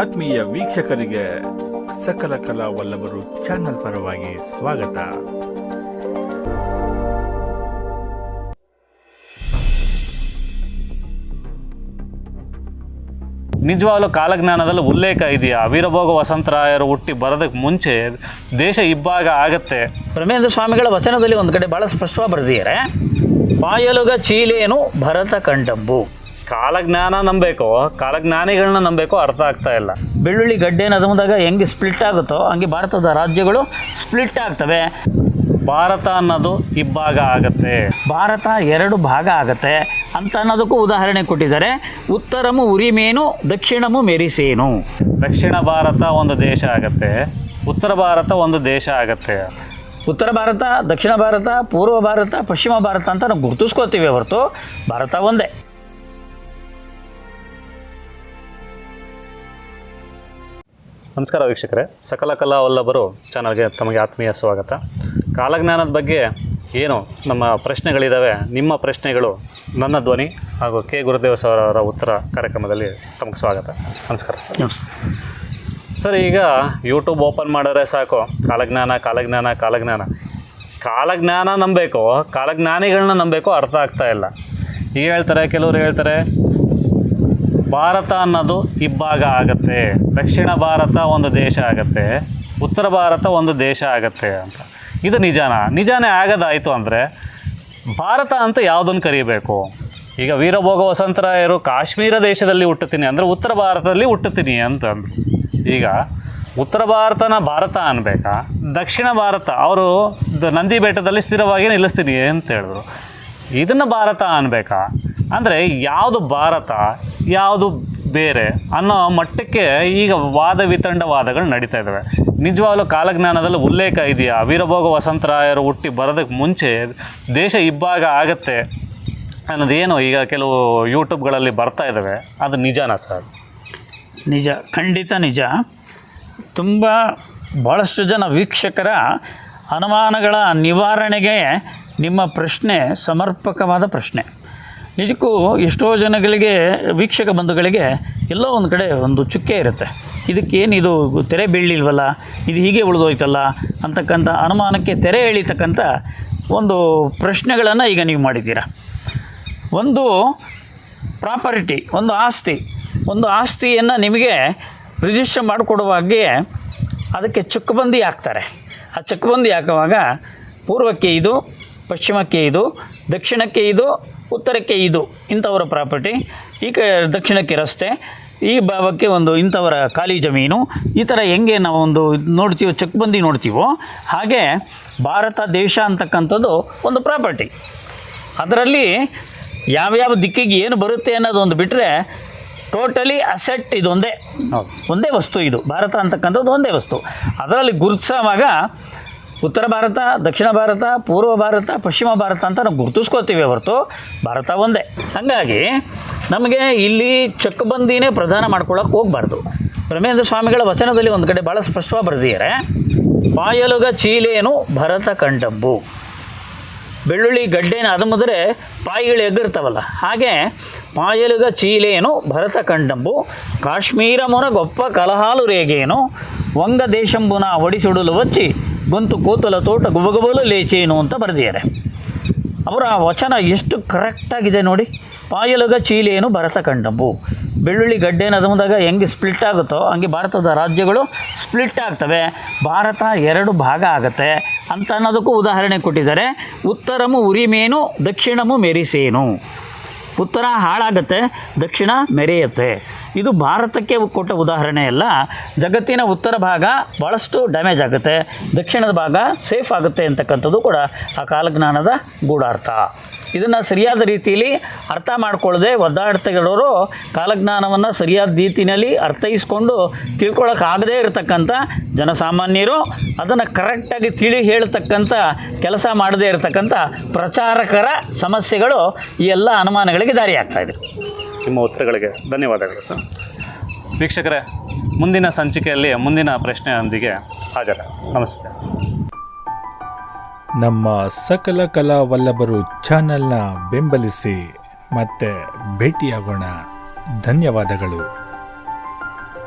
ಆತ್ಮೀಯ ವೀಕ್ಷಕರಿಗೆ ಸಕಲ ಕಲಾ ವಲ್ಲಭರು ಚಾನೆಲ್ ಪರವಾಗಿ ಸ್ವಾಗತ. ನಿಜವಾಗ್ಲೂ ಕಾಲಜ್ಞಾನದಲ್ಲಿ ಉಲ್ಲೇಖ ಇದೆಯಾ? ವೀರಭೋಗ ವಸಂತರಾಯರು ಹುಟ್ಟಿ ಬರೋದಕ್ಕೆ ಮುಂಚೆ ದೇಶ ಇಬ್ಬಾಗ ಆಗತ್ತೆ. ಪ್ರಮೇಂದ್ರ ಸ್ವಾಮಿಗಳ ವಚನದಲ್ಲಿ ಒಂದು ಕಡೆ ಭಾಳ ಸ್ಪಷ್ಟವಾಗಿ ಬರೆದಿದ್ದಾರೆ ಪಾಯಲುಗ ಚೀಲೇನು ಭರತ ಕಂಡಂಬು. ಕಾಲಜ್ಞಾನ ನಂಬಬೇಕು ಕಾಲಜ್ಞಾನಿಗಳನ್ನ ನಂಬಬೇಕು ಅರ್ಥ ಆಗ್ತಾ ಇಲ್ಲ. ಬೆಳ್ಳುಳ್ಳಿ ಗಡ್ಡೆ ನದಮದಾಗ ಹೆಂಗೆ ಸ್ಪ್ಲಿಟ್ ಆಗುತ್ತೋ, ಹಂಗೆ ಭಾರತದ ರಾಜ್ಯಗಳು ಸ್ಪ್ಲಿಟ್ ಆಗ್ತವೆ. ಭಾರತ ಅನ್ನೋದು ಇಬ್ಬಾಗ ಆಗತ್ತೆ. ಭಾರತ ಎರಡು ಭಾಗ ಆಗತ್ತೆ ಅಂತ ಅನ್ನೋದಕ್ಕೂ ಉದಾಹರಣೆ ಕೊಟ್ಟಿದ್ದಾರೆ. ಉತ್ತರಮು ಉರಿಮೇನು ದಕ್ಷಿಣಮು ಮೆರಿಸೇನು ದಕ್ಷಿಣ ಭಾರತ ಒಂದು ದೇಶ ಆಗತ್ತೆ. ಉತ್ತರ ಭಾರತ ಒಂದು ದೇಶ ಆಗತ್ತೆ. ಉತ್ತರ ಭಾರತ, ದಕ್ಷಿಣ ಭಾರತ, ಪೂರ್ವ ಭಾರತ, ಪಶ್ಚಿಮ ಭಾರತ ಅಂತ ನಾವು ಗುರುತಿಸ್ಕೋತೀವಿ ಹೊರತು ಭಾರತ ಒಂದೇ. ನಮಸ್ಕಾರ ವೀಕ್ಷಕರೇ. ಸಕಲ ಕಲಾ ವಲ್ಲಭರು ಚಾನಲ್ಗೆ ತಮಗೆ ಆತ್ಮೀಯ ಸ್ವಾಗತ. ಕಾಲಜ್ಞಾನದ ಬಗ್ಗೆ ಏನು ನಮ್ಮ ಪ್ರಶ್ನೆಗಳಿದ್ದಾವೆ ನಿಮ್ಮ ಪ್ರಶ್ನೆಗಳು, ನನ್ನ ಧ್ವನಿ ಹಾಗೂ ಕೆ. ಗುರುದೇವ ಸರ್ ಅವರ ಉತ್ತರ ಕಾರ್ಯಕ್ರಮದಲ್ಲಿ ತಮಗೆ ಸ್ವಾಗತ. ನಮಸ್ಕಾರ ಸರ್. ಸರ್, ಈಗ ಯೂಟ್ಯೂಬ್ ಓಪನ್ ಮಾಡಿದ್ರೆ ಸಾಕು. ಕಾಲಜ್ಞಾನ ಕಾಲಜ್ಞಾನ ಕಾಲಜ್ಞಾನ. ಕಾಲಜ್ಞಾನ ನಂಬಬೇಕು ಕಾಲಜ್ಞಾನಿಗಳನ್ನ ನಂಬಬೇಕು ಅರ್ಥ ಆಗ್ತಾ ಇಲ್ಲ. ಈಗ ಹೇಳ್ತಾರೆ, ಕೆಲವರು ಹೇಳ್ತಾರೆ ಭಾರತ ಅನ್ನೋದು ಇಬ್ಬಾಗ ಆಗತ್ತೆ. ದಕ್ಷಿಣ ಭಾರತ ಒಂದು ದೇಶ ಆಗತ್ತೆ. ಉತ್ತರ ಭಾರತ ಒಂದು ದೇಶ ಆಗತ್ತೆ ಅಂತ. ಇದು ನಿಜಾನ. ನಿಜಾನೇ ಆಗದಾಯಿತು ಅಂದರೆ ಭಾರತ ಅಂತ ಯಾವುದನ್ನು ಕರಿಬೇಕು? ಈಗ ವೀರಭೋಗ ವಸಂತರಾಯರು ಕಾಶ್ಮೀರ ದೇಶದಲ್ಲಿ ಹುಟ್ಟುತ್ತೀನಿ ಅಂದರೆ ಉತ್ತರ ಭಾರತದಲ್ಲಿ ಹುಟ್ಟುತ್ತೀನಿ ಅಂತ ಅಂದ್ರು ಈಗ ಉತ್ತರ ಭಾರತನ ಭಾರತ ಅನ್ಬೇಕಾ? ದಕ್ಷಿಣ ಭಾರತ, ಅವರು ನಂದಿ ಬೆಟ್ಟದಲ್ಲಿ ಸ್ಥಿರವಾಗಿ ನಿಲ್ಲಿಸ್ತೀನಿ ಅಂತ ಹೇಳಿದ್ರು. ಇದನ್ನು ಭಾರತ ಅನ್ಬೇಕಾ? ಅಂದರೆ ಯಾವುದು ಭಾರತ, ಯಾವುದು ಬೇರೆ ಅನ್ನೋ ಮಟ್ಟಕ್ಕೆ ಈಗ ವಾದ ವಿತಂಡವಾದಗಳು ನಡೀತಾ ಇದ್ದಾವೆ. ನಿಜವಾಗ್ಲೂ ಕಾಲಜ್ಞಾನದಲ್ಲಿ ಉಲ್ಲೇಖ ಇದೆಯಾ? ವೀರಭೋಗ ವಸಂತರಾಯರು ಹುಟ್ಟಿ ಬರೋದಕ್ಕೆ ಮುಂಚೆ ದೇಶ ಇಬ್ಬಾಗ ಆಗತ್ತೆ ಅನ್ನೋದೇನು ಈಗ ಕೆಲವು ಯೂಟ್ಯೂಬ್ಗಳಲ್ಲಿ ಬರ್ತಾ ಇದ್ದಾವೆ. ಅದು ನಿಜನಾ ಸರ್? ನಿಜ, ಖಂಡಿತ ನಿಜ. ತುಂಬ ಭಾಳಷ್ಟು ಜನ ವೀಕ್ಷಕರ ಅನುಮಾನಗಳ ನಿವಾರಣೆಗೆ ನಿಮ್ಮ ಪ್ರಶ್ನೆ ಸಮರ್ಪಕವಾದ ಪ್ರಶ್ನೆ. ನಿಜಕ್ಕೂ ಎಷ್ಟೋ ಜನಗಳಿಗೆ, ವೀಕ್ಷಕ ಬಂಧುಗಳಿಗೆ ಎಲ್ಲೋ ಒಂದು ಕಡೆ ಒಂದು ಚುಕ್ಕೆ ಇರುತ್ತೆ. ಇದಕ್ಕೇನು ಇದು ತೆರೆ ಬೀಳಲಿಲ್ವಲ್ಲ? ಇದು ಹೀಗೆ ಉಳಿದೋಯ್ತಲ್ಲ? ಅಂತಕ್ಕಂಥ ಅನುಮಾನಕ್ಕೆ ತೆರೆ ಎಳಿತಕ್ಕಂಥ ಒಂದು ಪ್ರಶ್ನೆಗಳನ್ನು ಈಗ ನೀವು ಮಾಡಿದ್ದೀರಾ. ಒಂದು ಪ್ರಾಪರ್ಟಿ, ಒಂದು ಆಸ್ತಿ, ಒಂದು ಆಸ್ತಿಯನ್ನು ನಿಮಗೆ ರಿಜಿಸ್ಟರ್ ಮಾಡಿಕೊಡುವಾಗೆ ಅದಕ್ಕೆ ಚುಕ್ಕಬಂದಿ ಹಾಕ್ತಾರೆ. ಆ ಚುಕ್ಕಬಂದಿ ಹಾಕುವಾಗ ಪೂರ್ವಕ್ಕೆ ಇದು, ಪಶ್ಚಿಮಕ್ಕೆ ಇದು, ದಕ್ಷಿಣಕ್ಕೆ ಇದು ಉತ್ತರಕ್ಕೆ ಇದು ಇಂಥವರ ಪ್ರಾಪರ್ಟಿ. ಈ ಕ ದಕ್ಷಿಣಕ್ಕೆ ರಸ್ತೆ. ಈ ಭಾಗಕ್ಕೆ ಒಂದು ಇಂಥವರ ಖಾಲಿ ಜಮೀನು. ಈ ಥರ ಹೆಂಗೆ ನಾವು ಒಂದು ನೋಡ್ತೀವೋ ಚಕ್ಬಂದಿ ನೋಡ್ತೀವೋ ಹಾಗೆ ಭಾರತ ದೇಶ ಅಂತಕ್ಕಂಥದ್ದು ಒಂದು ಪ್ರಾಪರ್ಟಿ. ಅದರಲ್ಲಿ ಯಾವ್ಯಾವ ದಿಕ್ಕಿಗೆ ಏನು ಬರುತ್ತೆ ಅನ್ನೋದು ಒಂದು ಬಿಟ್ಟರೆ ಟೋಟಲಿ ಅಸೆಟ್ ಇದೊಂದೇ. ಒಂದೇ ವಸ್ತು ಇದು. ಭಾರತ ಅಂತಕ್ಕಂಥದ್ದು ಒಂದೇ ವಸ್ತು. ಅದರಲ್ಲಿ ಗುರುತಿಸುವಾಗ ಉತ್ತರ ಭಾರತ, ದಕ್ಷಿಣ ಭಾರತ, ಪೂರ್ವ ಭಾರತ, ಪಶ್ಚಿಮ ಭಾರತ ಅಂತ ನಾವು ಗುರುತಿಸ್ಕೋತೀವಿ ಹೊರತು. ಭಾರತ ಒಂದೇ. ಹಾಗಾಗಿ ನಮಗೆ ಇಲ್ಲಿ ಚಕ್ಕಬಂದಿನೇ ಪ್ರಧಾನ ಮಾಡ್ಕೊಳ್ಳೋಕೆ ಹೋಗ್ಬಾರ್ದು. ಬ್ರಹ್ಮೇಂದ್ರ ಸ್ವಾಮಿಗಳ ವಚನದಲ್ಲಿ ಒಂದು ಕಡೆ ಭಾಳ ಸ್ಪಷ್ಟವಾಗಿ ಬರೆದಿದ್ದಾರೆ. ಪಾಯಲುಗ ಚೀಲೇನು ಭರತ ಕಂಡಬ್ಬು. ಬೆಳ್ಳುಳ್ಳಿ ಗಡ್ಡೆನ ಅದುಮಿದ್ರೆ ಪಾಯಿಗಳು ಎಗ್ಗಿರ್ತಾವಲ್ಲ. ಹಾಗೆ ಪಾಯಲುಗ ಚೀಲೇನು ಭರತ ಕಂಡಂಬು ಕಾಶ್ಮೀರ ಮುನ ಗೊಪ್ಪ ಕಲಹಾಲು ರೇಗೇನು. ವಂಗ ದೇಶಂಬುನ ಒಡಿಸುಡಲು ವಚ್ಚಿ ಗೊಂತು ಕೋತಲ ತೋಟ ಗುಬಗುಬಲು ಲೇಚೇನು ಅಂತ ಬರೆದಿದ್ದಾರೆ. ಅವರ ವಚನ ಎಷ್ಟು ಕರೆಕ್ಟಾಗಿದೆ ನೋಡಿ. ಪಾಯಲುಗ ಚೀಲೇನು ಭರತ ಕಂಡಂಬು. ಬೆಳ್ಳುಳ್ಳಿ ಗಡ್ಡೆನ ಅದಮದಾಗ ಹೆಂಗೆ ಸ್ಪ್ಲಿಟ್ ಆಗುತ್ತೋ, ಹಂಗೆ ಭಾರತದ ರಾಜ್ಯಗಳು ಸ್ಪ್ಲಿಟ್ ಆಗ್ತವೆ. ಭಾರತ ಎರಡು ಭಾಗ ಆಗುತ್ತೆ ಅಂತ ಅನ್ನೋದಕ್ಕೂ ಉದಾಹರಣೆ ಕೊಟ್ಟಿದ್ದಾರೆ. ಉತ್ತರಮು ಉರಿಮೇನು, ದಕ್ಷಿಣಮು ಮೆರಿಸೇನು. ಉತ್ತರ ಹಾಳಾಗತ್ತೆ, ದಕ್ಷಿಣ ಮೆರೆಯುತ್ತೆ. ಇದು ಭಾರತಕ್ಕೆ ಕೊಟ್ಟ ಉದಾಹರಣೆ ಅಲ್ಲ. ಜಗತ್ತಿನ ಉತ್ತರ ಭಾಗ ಭಾಳಷ್ಟು ಡ್ಯಾಮೇಜ್ ಆಗುತ್ತೆ. ದಕ್ಷಿಣದ ಭಾಗ ಸೇಫ್ ಆಗುತ್ತೆ ಅಂತಕ್ಕಂಥದ್ದು ಕೂಡ ಆ ಕಾಲಜ್ಞಾನದ ಗೂಢಾರ್ಥ. ಇದನ್ನು ಸರಿಯಾದ ರೀತಿಯಲ್ಲಿ ಅರ್ಥ ಮಾಡಿಕೊಳ್ಳದೆ ಒದ್ದಾಡ್ತಿರೋರು ಕಾಲಜ್ಞಾನವನ್ನು ಸರಿಯಾದ ರೀತಿಯಲ್ಲಿ ಅರ್ಥೈಸ್ಕೊಂಡು ತಿಳ್ಕೊಳಕ್ಕಾಗದೇ ಇರತಕ್ಕಂಥ ಜನಸಾಮಾನ್ಯರು ಅದನ್ನು ಕರೆಕ್ಟಾಗಿ ತಿಳಿ ಹೇಳ್ತಕ್ಕಂಥ ಕೆಲಸ ಮಾಡದೇ ಇರತಕ್ಕಂಥ ಪ್ರಚಾರಕರ ಸಮಸ್ಯೆಗಳು ಈ ಎಲ್ಲ ಅನುಮಾನಗಳಿಗೆ ದಾರಿಯಾಗ್ತಾಯಿದೆ ನಿಮ್ಮ ಉತ್ತರಗಳಿಗೆ ಧನ್ಯವಾದಗಳು. ಸರ್. ವೀಕ್ಷಕರೇ ಮುಂದಿನ ಸಂಚಿಕೆಯಲ್ಲಿ ಮುಂದಿನ ಪ್ರಶ್ನೆಯೊಂದಿಗೆ ಹಾಜರ. ನಮಸ್ತೆ. ನಮ್ಮ ಸಕಲ ಕಲಾ ವಲ್ಲಭರು ಚಾನೆಲ್ನ ಬೆಂಬಲಿಸಿ ಮತ್ತೆ ಭೇಟಿಯಾಗೋಣ. ಧನ್ಯವಾದಗಳು.